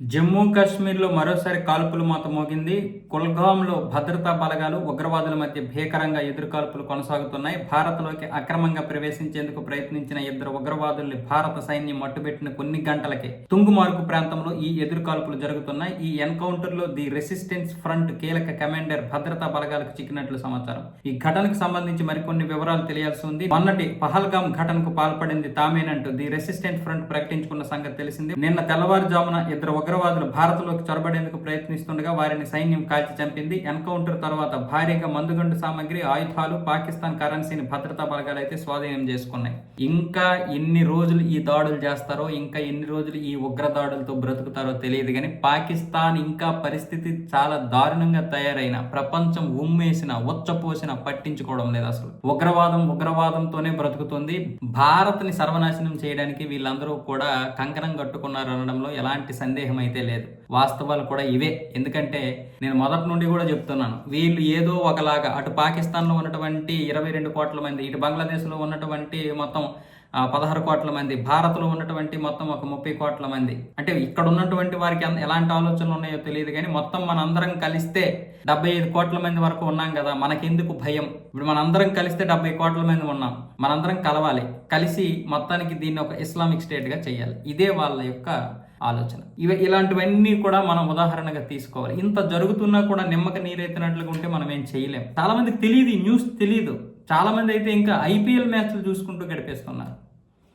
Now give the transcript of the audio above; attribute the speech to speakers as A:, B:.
A: జమ్మూ కాశ్మీర్లో మరోసారి కాల్పులు మాత మోగింది. కుల్గాంలో భద్రతా బలగాలు ఉగ్రవాదుల మధ్య భీకరంగా ఎదురుకాల్పులు కొనసాగుతున్నాయి. భారత్లోకి అక్రమంగా ప్రవేశించేందుకు ప్రయత్నించిన ఇద్దరు ఉగ్రవాదుల్ని భారత సైన్యం మట్టుబెట్టిన కొన్ని గంటలకే. తుంగుమార్గు ప్రాంతంలో ఈ ఎదురుకాల్పులు జరుగుతున్నాయి. ఈ ఎన్కౌంటర్లో ది రెసిస్టెన్స్ ఫ్రంట్ కీలక కమాండర్ భద్రతా బలగాలకు చిక్కినట్లు సమాచారం. ఈ ఘటనకు సంబంధించి మరికొన్ని వివరాలు తెలియాల్సి ఉంది. మొన్నటి పహల్గాం ఘటనకు పాల్పడింది తామేనంటూ ది రెసిస్టెంట్ ఫ్రంట్ ప్రకటించుకున్న సంగతి తెలిసింది. నిన్న తెల్లవారుజామున ఇద్దరు ఉగ్రవాదులు భారత్లోకి చొరబడేందుకు ప్రయత్నిస్తుండగా వారిని సైన్యం కాల్చి చంపింది. ఎన్కౌంటర్ తర్వాత భారీగా మందుగండు సామాగ్రి ఆయుధాలు పాకిస్తాన్ కరెన్సీని భద్రతా బలగాలు అయితే స్వాధీనం చేసుకున్నాయి. ఇంకా ఎన్ని రోజులు ఈ దాడులు చేస్తారో ఇంకా ఎన్ని రోజులు ఈ ఉగ్ర దాడులతో బ్రతుకుతారో తెలియదు కానీ పాకిస్తాన్ ఇంకా పరిస్థితి చాలా దారుణంగా తయారైన ప్రపంచం ఉమ్మేసిన ఉచ్చపోసిన పట్టించుకోవడం లేదు అసలు. ఉగ్రవాదం ఉగ్రవాదంతోనే బ్రతుకుతుంది. భారత్ని సర్వనాశనం చేయడానికి వీళ్ళందరూ కూడా కంకణం కట్టుకున్నారు అనడంలో ఎలాంటి సందేహం అయితే లేదు. వాస్తవాలు కూడా ఇవే. ఎందుకంటే నేను మొదటి నుండి కూడా చెప్తున్నాను. వీళ్ళు ఏదో ఒకలాగా అటు పాకిస్తాన్లో ఉన్నటువంటి ఇరవై రెండు కోట్ల మంది ఇటు బంగ్లాదేశ్లో ఉన్నటువంటి మొత్తం పదహారు కోట్ల మంది భారత్లో ఉన్నటువంటి మొత్తం ఒక ముప్పై కోట్ల మంది. అంటే ఇక్కడ ఉన్నటువంటి వారికి ఎలాంటి ఆలోచనలు ఉన్నాయో తెలియదు కానీ మొత్తం మనందరం కలిస్తే డెబ్బై ఐదు కోట్ల మంది వరకు ఉన్నాం కదా మనకెందుకు భయం? ఇప్పుడు మనందరం కలిస్తే డెబ్బై కోట్ల మంది ఉన్నాం. మనందరం కలవాలి. కలిసి మొత్తానికి దీన్ని ఒక ఇస్లామిక్ స్టేట్గా చేయాలి. ఇదే వాళ్ళ యొక్క ఆలోచన. ఇవి ఇలాంటివన్నీ కూడా మనం ఉదాహరణగా తీసుకోవాలి. ఇంత జరుగుతున్నా కూడా నిమ్మక నీరెత్తినట్లుగా ఉంటే మనం ఏం చేయలేం. చాలా మందికి తెలియదు ఈ న్యూస్ తెలియదు చాలా మంది అయితే ఇంకా ఐపీఎల్ మ్యాచ్లు చూసుకుంటూ గడిపేస్తున్నారు.